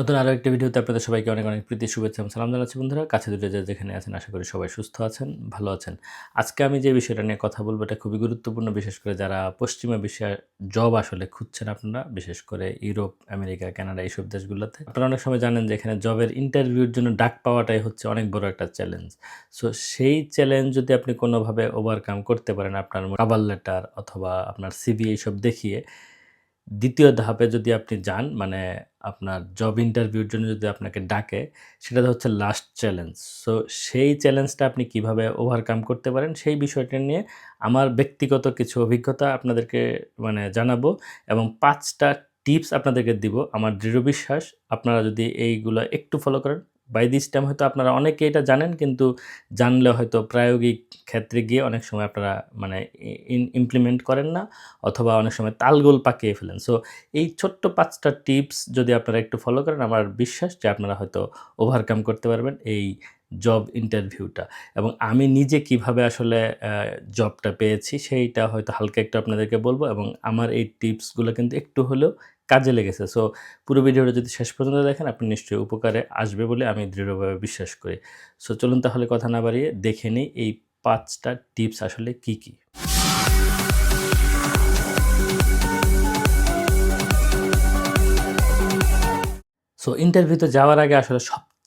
নতুন আরও একটি ভিডিওতে আপনাদের সবাইকে অনেক অনেক প্রীতি, শুভেচ্ছা এবং সালাম জানাচ্ছি বন্ধুরা। কাছে দুটো যে যেখানে আছেন, আশা করি সবাই সুস্থ আছেন, ভালো আছেন। আজকে আমি যে বিষয়টা নিয়ে কথা বলব, এটা খুবই গুরুত্বপূর্ণ, বিশেষ করে যারা পশ্চিমা বিশ্বে জব আসলে খুঁজছেন আপনারা, বিশেষ করে ইউরোপ, আমেরিকা, কানাডা, এইসব দেশগুলোতে। আপনারা অনেক সময় জানেন যে এখানে জবের ইন্টারভিউর জন্য ডাক পাওয়াটাই হচ্ছে অনেক বড় একটা চ্যালেঞ্জ সো সেই চ্যালেঞ্জ যদি আপনি কোনোভাবে ওভারকাম করতে পারেন আপনার কাবাল লেটার অথবা আপনার সিবি এইসব দেখিয়ে দ্বিতীয় ধাপে যদি আপনি যান মানে আপনার জব ইন্টারভিউর জন্য যদি আপনাকে ডাকে সেটা হচ্ছে লাস্ট চ্যালেঞ্জ সো সেই চ্যালেঞ্জটা আপনি কীভাবে ওভারকাম করতে পারেন, সেই বিষয়টা নিয়ে আমার ব্যক্তিগত কিছু অভিজ্ঞতা আপনাদেরকে মানে জানাব এবং পাঁচটা টিপস আপনাদেরকে দিব। আমার দৃঢ় বিশ্বাস, আপনারা যদি এইগুলো একটু ফলো করেন বাই দিস টাইম হয়তো আপনারা অনেকে এটা জানেন, কিন্তু জানলে হয়তো প্রায়োগিক ক্ষেত্রে গিয়ে অনেক সময় আপনারা মানে ইমপ্লিমেন্ট করেন না, অথবা অনেক সময় তালগোল পাকিয়ে ফেলেন। সো এই ছোট্ট পাঁচটা টিপস যদি আপনারা একটু ফলো করেন, আমার বিশ্বাস যে আপনারা হয়তো ওভারকাম করতে পারবেন এই জব ইন্টারভিউটা এবং আমি নিজে কীভাবে আসলে জবটা পেয়েছি, সেইটা হয়তো হালকা একটু আপনাদেরকে বলব, এবং আমার এই টিপসগুলো কিন্তু একটু হলেও কাজে লেগেছে। সো পুরো ভিডিওটা যদি শেষ পর্যন্ত দেখেন, আপনি নিশ্চয়ই উপকারে আসবে বলে আমি দৃঢ়ভাবে বিশ্বাস করি। সো চলুন তাহলে কথা না বাড়িয়ে দেখে নিই এই পাঁচটা টিপস আসলে কি কি। সো ইন্টারভিউতে যাওয়ার আগে আসলে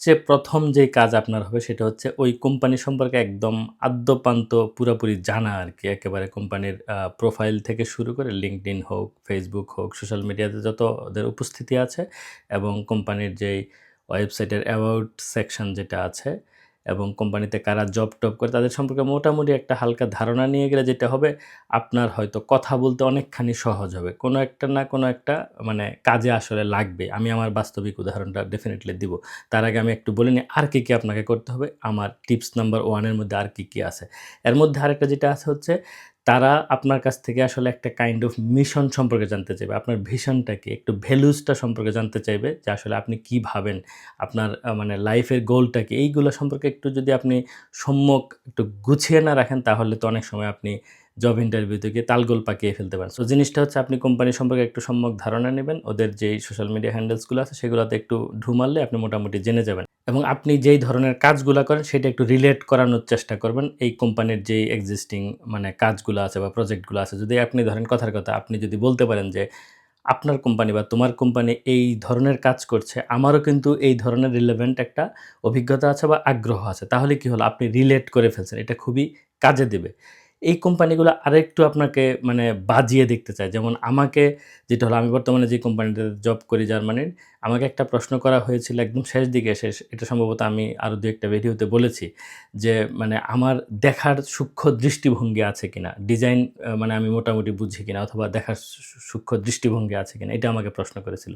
সবচেয়ে প্রথম যে কাজ আপনার হবে সেটা হচ্ছে ওই কোম্পানি সম্পর্কে একদম আদ্যপান্ত, পুরোপুরি জানা আর কি। একেবারে কোম্পানির প্রোফাইল থেকে শুরু করে লিঙ্কড হোক ফেসবুক হোক সোশ্যাল মিডিয়াতে যত ওদের উপস্থিতি আছে এবং কোম্পানির যেই ওয়েবসাইটের অ্যাবাউট সেকশন যেটা আছে এবং কোম্পানিতে কারা জব টব করে তাদের সম্পর্কে মোটামুটি একটা হালকা ধারণা নিয়ে গেলে যেটা হবে, আপনার হয়তো কথা বলতে অনেকখানি সহজ হবে। কোনো একটা না কোনো একটা মানে কাজে আসলে লাগবে। আমি আমার বাস্তবিক উদাহরণটা ডেফিনেটলি দিব। তার আগে আমি একটু বলে নিই আর কী কী আপনাকে করতে হবে। আমার টিপস নাম্বার ওয়ানের মধ্যে আর কী কী আছে। এর মধ্যে আরেকটা যেটা আছে হচ্ছে তারা আপনার কাছ থেকে আসলে একটা কাইন্ড অফ মিশন সম্পর্কে জানতে চাইবে। আপনার ভিশনটা কি? একটু ভ্যালুসটা সম্পর্কে জানতে চাইবে যে আসলে আপনি কি ভাবেন? আপনার মানে লাইফের গোলটা কি? এইগুলো সম্পর্কে একটু যদি আপনি সম্যক একটু গুছিয়ে না রাখেন, তাহলে তো অনেক সময় আপনি জব ইন্টারভিউতে গিয়ে তালগোল পাকিয়ে ফেলতে পারেন সো জিনিসটা হচ্ছে আপনি কোম্পানি সম্পর্কে একটু সম্যক ধারণা নেবেন। ওদের যেই সোশ্যাল মিডিয়া হ্যান্ডেলসগুলো আছে, সেগুলোতে একটু ঢু মারলে আপনি মোটামুটি জেনে যাবেন। এবং আপনি যেই ধরনের কাজগুলো করেন, সেটা একটু রিলেট করানোর চেষ্টা করবেন এই কোম্পানির যেই এক্সিস্টিং মানে কাজগুলো আছে বা প্রজেক্টগুলো আছে। যদি আপনি ধরেন কথার কথা, আপনি যদি বলতে পারেন যে, আপনার কোম্পানি বা তোমার কোম্পানি এই ধরনের কাজ করছে, আমারও কিন্তু এই ধরনের রিলেভেন্ট একটা অভিজ্ঞতা আছে বা আগ্রহ আছে। তাহলে কি হলো? আপনি রিলেট করে ফেলছেন। এটা খুবই কাজে দেবে। এই কোম্পানিগুলো আরেকটু আপনাকে মানে বাজিয়ে দেখতে চায়। যেমন আমাকে যেটা হলো, আমি বর্তমানে যে কোম্পানিতে জব করি জার্মানির আমাকে একটা প্রশ্ন করা হয়েছিল একদম শেষ দিকে, শেষ, এটা সম্ভবত আমি আরও দু একটা ভিডিওতে বলেছি যে মানে আমার দেখার সূক্ষ্ম দৃষ্টিভঙ্গি আছে কিনা, ডিজাইন মানে আমি মোটামুটি বুঝি কিনা অথবা দেখার সূক্ষ্ম দৃষ্টিভঙ্গি আছে কিনা, এটা আমাকে প্রশ্ন করেছিল।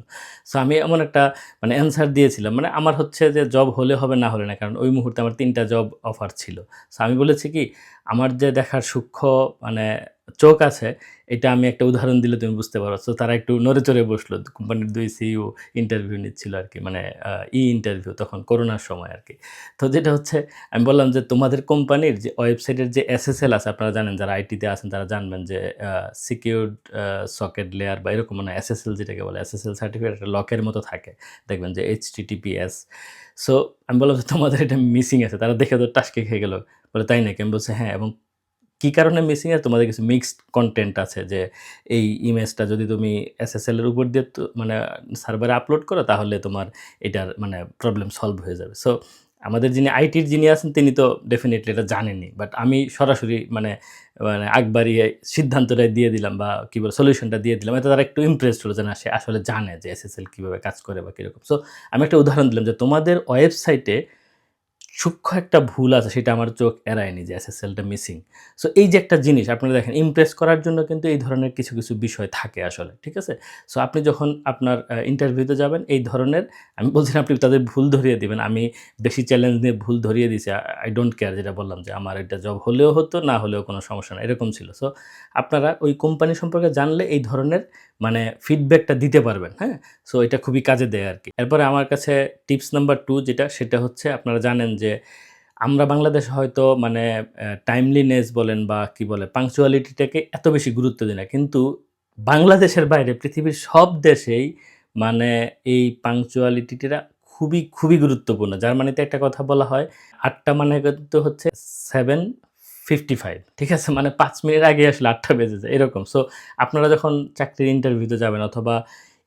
সো আমি এমন একটা মানে অ্যান্সার দিয়েছিলাম মানে আমার হচ্ছে যে জব হলে হবে না হলে না, কারণ ওই মুহূর্তে আমার তিনটা জব অফার ছিল। সো আমি বলেছি কি, আমার যে দেখার সূক্ষ্ম মানে চোখ আছে, এটা আমি একটা উদাহরণ দিলে তুমি বুঝতে পারো। তো তারা একটু নড়ে চড়ে বসল। কোম্পানির দুই সিইও ইন্টারভিউ নিচ্ছিল আর কি মানে ই ইন্টারভিউ তখন, করোনার সময় আর কি। তো যেটা হচ্ছে, আমি বললাম যে তোমাদের কোম্পানির যে ওয়েবসাইটের যে এসএসএল আছে, আপনারা জানেন, যারা আইটিতে আছেন, তারা জানবেন যে সিকিউরড সকেট লেয়ার বা এরকম মানে এসএসএল যেটাকে বলে এসএসএল সার্টিফিকেট একটা লকের মতো থাকে। দেখবেন যে এইচ টিটিপিএস সো আমি বললাম যে তোমাদের এটা মিসিং আছে, তারা দেখে তো টাসকে খেয়ে গেলো। বলে, তাই নাকি? আমি বলছি হ্যাঁ এবং কী কারণে মিসিং আছে তোমাদের কিছু মিক্সড কন্টেন্ট আছে যে এই ইমেজটা যদি তুমি এসএসএল এর উপর দিয়ে মানে সার্ভারে আপলোড করো, তাহলে তোমার এটার মানে প্রবলেম সলভ হয়ে যাবে। সো আমাদের যিনি আইটির যিনি আছেন, তিনি তো ডেফিনেটলি এটা জানেননি বাট আমি সরাসরি মানে মানে আগবাড়িয়ে সিদ্ধান্তটা দিয়ে দিলাম বা কী বলে সলিউশনটা দিয়ে দিলাম। এতে তারা একটু ইমপ্রেসড হলো যে না, সে আসলে জানে যে এসএসএল কীভাবে কাজ করে বা কীরকম। সো আমি একটা উদাহরণ দিলাম যে তোমাদের ওয়েবসাইটে সূক্ষ্ম একটা ভুল আছে, সেটা আমার চোখ এড়ায়নি যে এসএসএলটা মিসিং সো এই যে একটা জিনিস, আপনারা দেখেন ইমপ্রেস করার জন্য কিন্তু এই ধরনের কিছু কিছু বিষয় থাকে আসলে, ঠিক আছে? সো আপনি যখন আপনার ইন্টারভিউতে যাবেন, এই ধরনের, আমি বলছি আপনি তাদের ভুল ধরিয়ে দিবেন, আমি বেশি চ্যালেঞ্জ নিয়ে ভুল ধরিয়ে দিয়েছি আই ডোন্ট কেয়ার যেটা বললাম যে আমার এটা জব হলেও হতো, না হলেও কোনো সমস্যা না এরকম ছিল। সো আপনারা ওই কোম্পানি সম্পর্কে জানলে এই ধরনের মানে ফিডব্যাকটা দিতে পারবেন হ্যাঁ? সো এটা খুবই কাজে দেয় আর কি এরপরে আমার কাছে টিপস নাম্বার টু যেটা, সেটা হচ্ছে আপনারা জানেন যে, আমরা বাংলাদেশে হয়তো মানে টাইমলিনেস বলেন বা কি বলে পাংচুয়ালিটিটাকে এত বেশি গুরুত্ব দিই না। কিন্তু বাংলাদেশের বাইরে, পৃথিবীর সব দেশেই মানে এই পাংচুয়ালিটিটা খুবই খুবই গুরুত্বপূর্ণ। জার্মানিতে একটা কথা বলা হয়, আটটা মানে কিন্তু হচ্ছে সেভেন ফিফটি ফাইভ ঠিক আছে? মানে পাঁচ মিনিট আগে আসলে আটটা বেজে যায়, এরকম। সো আপনারা যখন চাকরির ইন্টারভিউতে যাবেন অথবা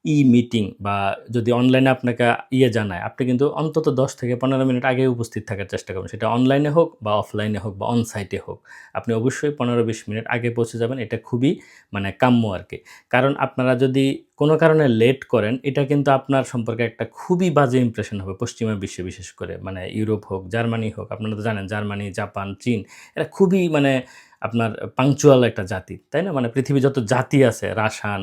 ই মিটিং বা যদি অনলাইনে আপনাকে ইয়ে জানায়, আপনি কিন্তু অন্তত দশ থেকে পনেরো মিনিট আগে উপস্থিত থাকার চেষ্টা করবেন সেটা অনলাইনে হোক বা অফলাইনে হোক বা অন সাইটে হোক, আপনি অবশ্যই পনেরো বিশ মিনিট আগে পৌঁছে যাবেন। এটা খুবই মানে কাম্য আর কি। কারণ আপনারা যদি কোনো কারণে লেট করেন, এটা কিন্তু আপনার সম্পর্কে একটা খুবই বাজে ইমপ্রেশন হবে পশ্চিমা বিশ্বে বিশেষ করে। মানে ইউরোপ হোক, জার্মানি হোক, আপনারা তো জানেন জার্মানি, জাপান, চীন, এরা খুবই মানে আপনার পাংচুয়াল একটা জাতি, তাই না? মানে পৃথিবী যত জাতি আছে রাশান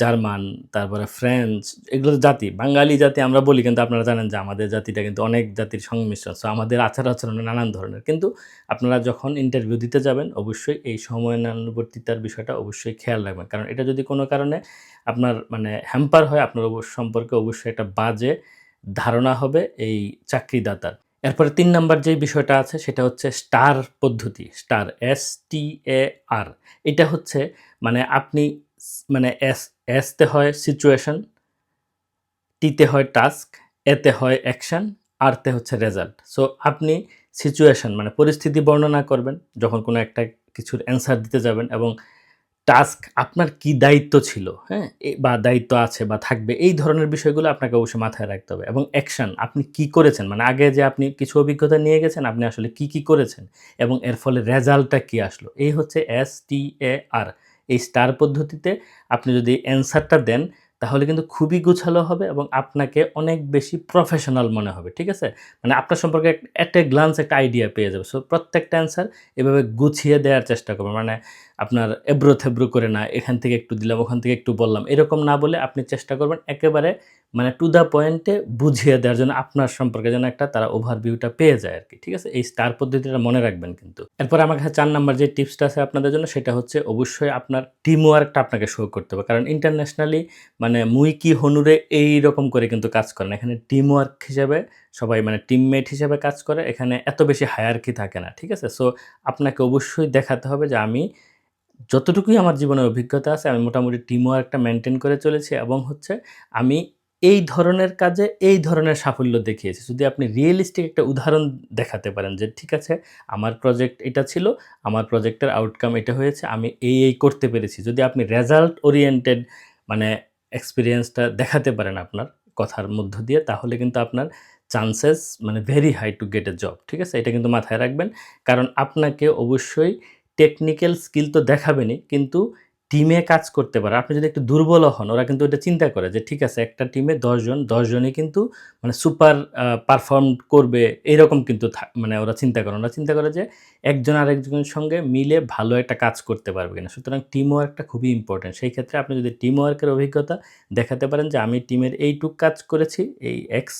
জার্মান, তারপরে ফ্রেঞ্চ, এগুলো জাতি, বাঙালি জাতি আমরা বলি, কিন্তু আপনারা জানেন যে আমাদের জাতিটা কিন্তু অনেক জাতির সংমিশ্রণ সো আমাদের আচার আচরণ নানান ধরনের। কিন্তু আপনারা যখন ইন্টারভিউ দিতে যাবেন, অবশ্যই এই সময়ানুবর্তিতার বিষয়টা অবশ্যই খেয়াল রাখবেন। কারণ এটা যদি কোনো কারণে আপনার মানে হ্যাম্পার হয়, আপনার সম্পর্কে অবশ্যই একটা বাজে ধারণা হবে এই চাকরিদাতার। এরপরে তিন নাম্বার যে বিষয়টা আছে, সেটা হচ্ছে স্টার পদ্ধতি, স্টার এস টি এ আর এটা হচ্ছে মানে আপনি মানে এস, এসতে হয় সিচুয়েশন টিতে হয় টাস্ক এতে হয় অ্যাকশন আরতে হচ্ছে রেজাল্ট সো আপনি সিচুয়েশন মানে পরিস্থিতি বর্ণনা করবেন, যখন কোনো একটা কিছুর অ্যান্সার দিতে যাবেন এবং টাস্ক আপনার কি দায়িত্ব ছিল হ্যাঁ? বা দায়িত্ব আছে বা থাকবে, এই ধরনের বিষয়গুলো আপনাকে অবশ্যই মাথায় রাখতে হবে। এবং অ্যাকশন আপনি কি করেছেন? মানে আগে যে আপনি কিছু অভিজ্ঞতা নিয়ে গেছেন, আপনি আসলে কি কি করেছেন এবং এর ফলে রেজাল্টটা কি আসলো? এই হচ্ছে এস টি এ আর এই স্টার পদ্ধতিতে আপনি যদি অ্যান্সারটা দেন, তাহলে কিন্তু খুবই গুছালো হবে এবং আপনাকে অনেক বেশি প্রফেশনাল মনে হবে, ঠিক আছে? মানে আপনার সম্পর্কে একটা গ্লান্স একটা আইডিয়া পেয়ে যাবে। সো প্রত্যেকটা অ্যান্সার এভাবে গুছিয়ে দেওয়ার চেষ্টা করবেন। মানে আপনার এব্রো থেব্রো করে না, এখান থেকে একটু দিলাম, ওখান থেকে একটু বললাম। এরকম না বলে আপনি চেষ্টা করবেন একেবারে মানে টু দ্য পয়েন্টে বুঝিয়ে দেওয়ার জন্য আপনার সম্পর্কে যেন একটা তারা ওভারভিউটা পেয়ে যায় আর কি ঠিক আছে? এই স্টার পদ্ধতিটা মনে রাখবেন কিন্তু। এরপর আমার কাছে চার নাম্বার যে টিপসটা আছে আপনাদের জন্য, সেটা হচ্ছে অবশ্যই আপনার টিম ওয়ার্কটা আপনাকে শো করতে হবে। কারণ ইন্টারন্যাশনালি মানে মুই কি হনুরে এই রকম করে কিন্তু কাজ করেন এখানে টিম ওয়ার্ক হিসেবে সবাই মানে টিমমেট হিসাবে কাজ করে, এখানে এত বেশি হায়ারকি থাকে না, ঠিক আছে? সো আপনাকে অবশ্যই দেখাতে হবে যে আমি যতটুকুই আমার জীবনের অভিজ্ঞতা আছে, আমি মোটামুটি টিম ওয়ার্কটা মেনটেন করে চলেছি এবং হচ্ছে আমি এই ধরনের কাজে এই ধরনের সাফল্য দেখিয়েছি। যদি আপনি রিয়েলিস্টিক একটা উদাহরণ দেখাতে পারেন যে, ঠিক আছে, আমার প্রজেক্ট এটা ছিল, আমার প্রজেক্টের আউটকাম এটা হয়েছে, আমি এই এই করতে পেরেছি। যদি আপনি রেজাল্ট ওরিয়েন্টেড মানে এক্সপিরিয়েন্সটা দেখাতে পারেন আপনার কথার মধ্য দিয়ে, তাহলে কিন্তু আপনার চান্সেস মানে very high to get a job ঠিক আছে? এটা কিন্তু মাথায় রাখবেন। কারণ আপনাকে অবশ্যই টেকনিক্যাল স্কিল তো দেখাবেনই, কিন্তু টিমে কাজ করতে পারে। আপনি যদি একটু দুর্বল হন, ওরা কিন্তু এটা চিন্তা করে যে, ঠিক আছে, একটা টিমে দশজন, দশজনই কিন্তু মানে সুপার পারফর্ম করবে। এইরকম কিন্তু মানে ওরা চিন্তা করে ওরা চিন্তা করে যে, একজন আরেকজনের সঙ্গে মিলে ভালো একটা কাজ করতে পারবে কিনা। সুতরাং টিম ওয়ার্কটা খুবই ইম্পর্টেন্ট সেই ক্ষেত্রে আপনি যদি টিম ওয়ার্কের অভিজ্ঞতা দেখাতে পারেন যে, আমি টিমের এইটুক কাজ করেছি, এই এক্স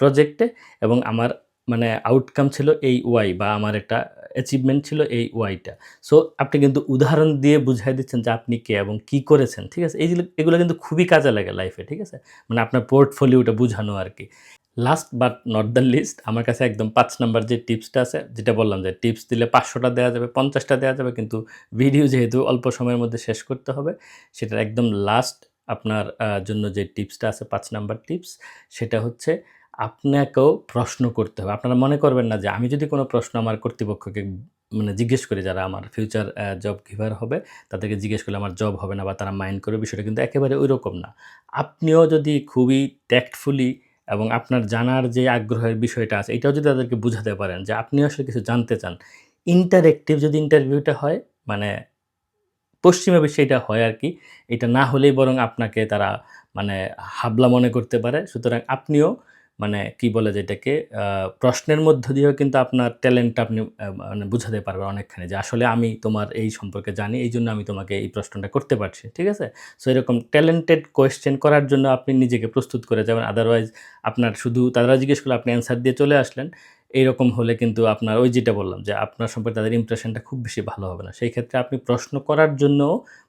প্রজেক্টে এবং আমার মানে আউটকাম ছিল এই ওয়াই বা আমার একটা অ্যাচিভমেন্ট ছিল এই ওয়াইটা সো আপনি কিন্তু উদাহরণ দিয়ে বুঝাই দিচ্ছেন যে আপনি কে এবং কি করেছেন, ঠিক আছে? এই এগুলো কিন্তু খুবই কাজে লাগে লাইফে ঠিক আছে? মানে আপনার পোর্টফোলিওটা বোঝানো আর কি। Last but not the least আমার কাছে একদম পাঁচ নাম্বার যে টিপসটা আছে, যেটা বললাম যে টিপস দিলে পাঁচশোটা দেওয়া যাবে, পঞ্চাশটা দেওয়া যাবে, কিন্তু ভিডিও যেহেতু অল্প সময়ের মধ্যে শেষ করতে হবে, সেটার একদম লাস্ট আপনার জন্য যে টিপসটা আছে, পাঁচ নাম্বার টিপস সেটা হচ্ছে আপনাকেও প্রশ্ন করতে হবে। আপনারা মনে করবেন না যে আমি যদি কোনো প্রশ্ন আমার কর্তৃপক্ষকে মানে জিজ্ঞেস করি যারা আমার ফিউচার জব গিভার হবে, তাদেরকে জিজ্ঞেস করলে আমার জব হবে না বা তারা মাইন্ড করবে, বিষয়টা কিন্তু একেবারে ওই রকম না। আপনিও যদি খুবই ট্যাক্টফুলি এবং আপনার জানার যে আগ্রহের বিষয়টা আছে, এটাও যদি তাদেরকে বুঝাতে পারেন যে আপনি আসলে কিছু জানতে চান ইন্টারেক্টিভ যদি ইন্টারভিউটা হয় মানে পশ্চিমা বিশ্বে এটা হয় আর কি, এটা না হলেই বরং আপনাকে তারা মানে হাবলা মনে করতে পারে। সুতরাং আপনিও মানে কি বলে যেটাকে এটাকে প্রশ্নের মধ্য দিয়েও কিন্তু আপনার ট্যালেন্টটা আপনি মানে বুঝাতে পারবেন অনেকখানি যে আসলে আমি তোমার এই সম্পর্কে জানি, এই জন্য আমি তোমাকে এই প্রশ্নটা করতে পারছি, ঠিক আছে? সো এরকম ট্যালেন্টেড কোয়েশ্চেন করার জন্য আপনি নিজেকে প্রস্তুত করে যাবেন আদারওয়াইজ আপনার শুধু, তারা জিজ্ঞেস করলে আপনি অ্যান্সার দিয়ে চলে আসলেন। এইরকম হলে কিন্তু আপনার ওই যেটা বললাম যে আপনার সম্পর্কে তাদের ইমপ্রেশনটা খুব বেশি ভালো হবে না। সেই ক্ষেত্রে আপনি প্রশ্ন করার জন্য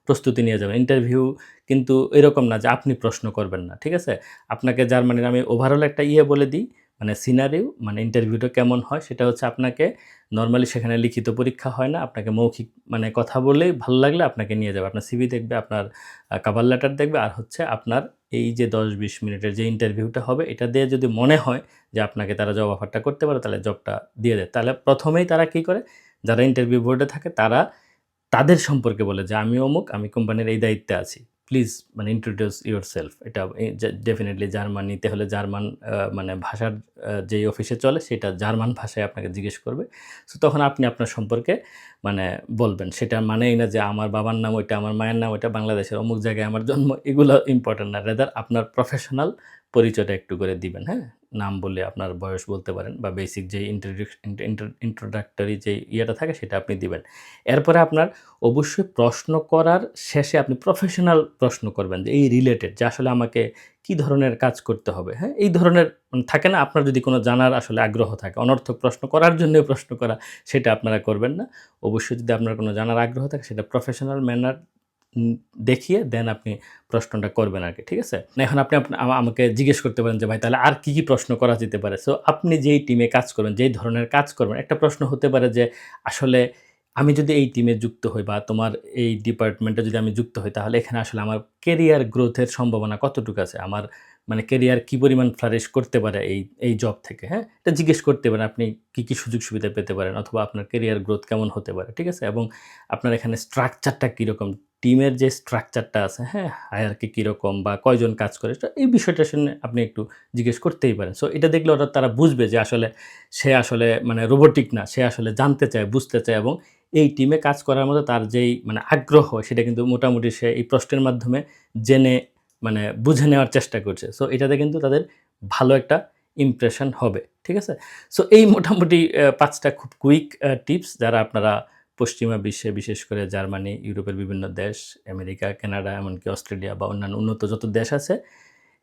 প্রস্তুতি নিয়ে যাবেন। ইন্টারভিউ কিন্তু এরকম না যে আপনি প্রশ্ন করবেন না, ঠিক আছে? আপনাকে জার্মানির আমি ওভারঅল একটা ইয়ে বলে দিই মানে সিনারিও মানে ইন্টারভিউটা কেমন হয় সেটা হচ্ছে আপনাকে নর্মালি সেখানে লিখিত পরীক্ষা হয় না। আপনাকে মৌখিক মানে কথা বললেই ভালো লাগলে আপনাকে নিয়ে যাবে। আপনার সিভি দেখবে, আপনার কাভার লেটার দেখবে আর হচ্ছে আপনার এই যে দশ বিশ মিনিটের যে ইন্টারভিউটা হবে এটা দিয়ে যদি মনে হয় যে আপনাকে তারা জব অফারটা করতে পারে তাহলে জবটা দিয়ে দেয়। তাহলে প্রথমেই তারা কি করে? যারা ইন্টারভিউ বোর্ডে থাকে তারা তাদের সম্পর্কে বলে যে, আমি অমুক, আমি কোম্পানির এই দায়িত্বে আছি। প্লিজ মানে ইন্ট্রোডিউস ইউর সেলফ এটা ডেফিনেটলি জার্মানিতে হলে জার্মান মানে ভাষার যেই অফিসে চলে, সেটা জার্মান ভাষায় আপনাকে জিজ্ঞেস করবে। সো তখন আপনি আপনার সম্পর্কে মানে বলবেন। সেটা মানেই না যে আমার বাবার নাম ওইটা, আমার মায়ের নাম ওইটা, বাংলাদেশের অমুক জায়গায় আমার জন্ম, এগুলো ইম্পর্টেন্ট না। রেদার আপনার প্রফেশনাল পরিচয়টা একটু করে দিবেন হ্যাঁ? নাম বলে আপনার বয়স বলতে পারেন বা বেসিক যে ইন্ট্রোডাক্টরি যে ইয়েটা থাকে সেটা আপনি দিবেন। এরপরে আপনার অবশ্যই প্রশ্ন করার শেষে আপনি প্রফেশনাল প্রশ্ন করবেন যে এই রিলেটেড যে আসলে আমাকে কি ধরনের কাজ করতে হবে হ্যাঁ? এই ধরনের মানে থাকে না, আপনার যদি কোনো জানার আসলে আগ্রহ থাকে, অনর্থক প্রশ্ন করার জন্য প্রশ্ন করা, সেটা আপনারা করবেন না। অবশ্যই যদি আপনার কোনো জানার আগ্রহ থাকে, সেটা প্রফেশনাল ম্যানার দেখিয়ে দেন আপনি প্রশ্নটা করবেন আর কি ঠিক আছে? এখন আপনি আমা- আমাকে জিজ্ঞেস করতে পারেন যে, ভাই, তাহলে আর কি কি প্রশ্ন করা যেতে পারে? সো আপনি যেই টিমে কাজ করবেন যেই ধরনের কাজ করবেন, একটা প্রশ্ন হতে পারে যে, আসলে আমি যদি এই টিমে যুক্ত হই বা তোমার এই ডিপার্টমেন্টে যদি আমি যুক্ত হই, তাহলে এখানে আসলে আমার কেরিয়ার গ্রোথের সম্ভাবনা কতটুকু আছে? আমার মানে কেরিয়ার কী পরিমাণ ফ্লারিশ করতে পারে এই এই জব থেকে? হ্যাঁ? এটা জিজ্ঞেস করতে পারেন, আপনি কী কী সুযোগ সুবিধা পেতে পারেন? অথবা আপনার কেরিয়ার গ্রোথ কেমন হতে পারে? ঠিক আছে? এবং আপনার এখানে স্ট্রাকচারটা কীরকম? টিমের যে স্ট্রাকচারটা আছে হ্যাঁ হায়ারকে কীরকম বা কয়জন কাজ করে এই বিষয়টা শুনে আপনি একটু জিজ্ঞেস করতেই পারেন। সো এটা দেখলে ওরা, তারা বুঝবে যে আসলে সে আসলে মানে রোবোটিক না, সে আসলে জানতে চায়, বুঝতে চায় এবং এই টিমে কাজ করার মতো তার যেই মানে আগ্রহ, সেটা কিন্তু মোটামুটি সে এই প্রশ্নের মাধ্যমে জেনে মানে বুঝে নেওয়ার চেষ্টা করছে। সো এটাতে কিন্তু তাদের ভালো একটা ইমপ্রেশন হবে, ঠিক আছে? সো এই মোটামুটি পাঁচটা খুব কুইক টিপস যারা আপনারা পশ্চিমা বিশ্বে, বিশেষ করে জার্মানি, ইউরোপের বিভিন্ন দেশ, আমেরিকা, কানাডা, এমনকি অস্ট্রেলিয়া বা অন্যান্য উন্নত যত দেশ আছে,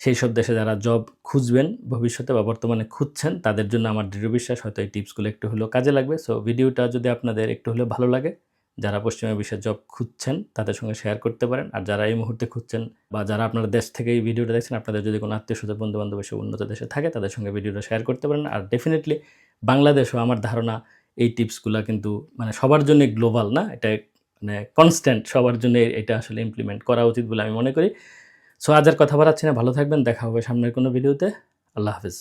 সেই সব দেশে যারা জব খুঁজবেন, ভবিষ্যতে বা বর্তমানে খুঁজছেন, তাদের জন্য আমার দৃঢ় বিশ্বাস, হয়তো এই টিপসগুলো একটু হলেও কাজে লাগবে। সো ভিডিওটা যদি আপনাদের একটু হলেও ভালো লাগে, যারা পশ্চিমা বিশ্বে জব খুঁজছেন, তাদের সঙ্গে শেয়ার করতে পারেন। আর যারা এই মুহূর্তে খুঁজছেন বা যারা আপনার দেশ থেকে এই ভিডিওটা দেখছেন, আপনাদের যদি কোনো আত্মীয় স্বজন বন্ধু বান্ধব উন্নত দেশে থাকে, তাদের সঙ্গে ভিডিওটা শেয়ার করতে পারেন। আর ডেফিনেটলি বাংলাদেশও আমার ধারণা এই টিপসগুলো কিন্তু মানে সবার জন্য গ্লোবাল না, এটা মানে কনস্ট্যান্ট সবার জন্য এটা আসলে ইমপ্লিমেন্ট করা উচিত বলে আমি মনে করি। সো আজ আর কথা বাড়াচ্ছি না, ভালো থাকবেন, দেখা হবে সামনের কোনো ভিডিওতে আল্লাহ হাফিজ।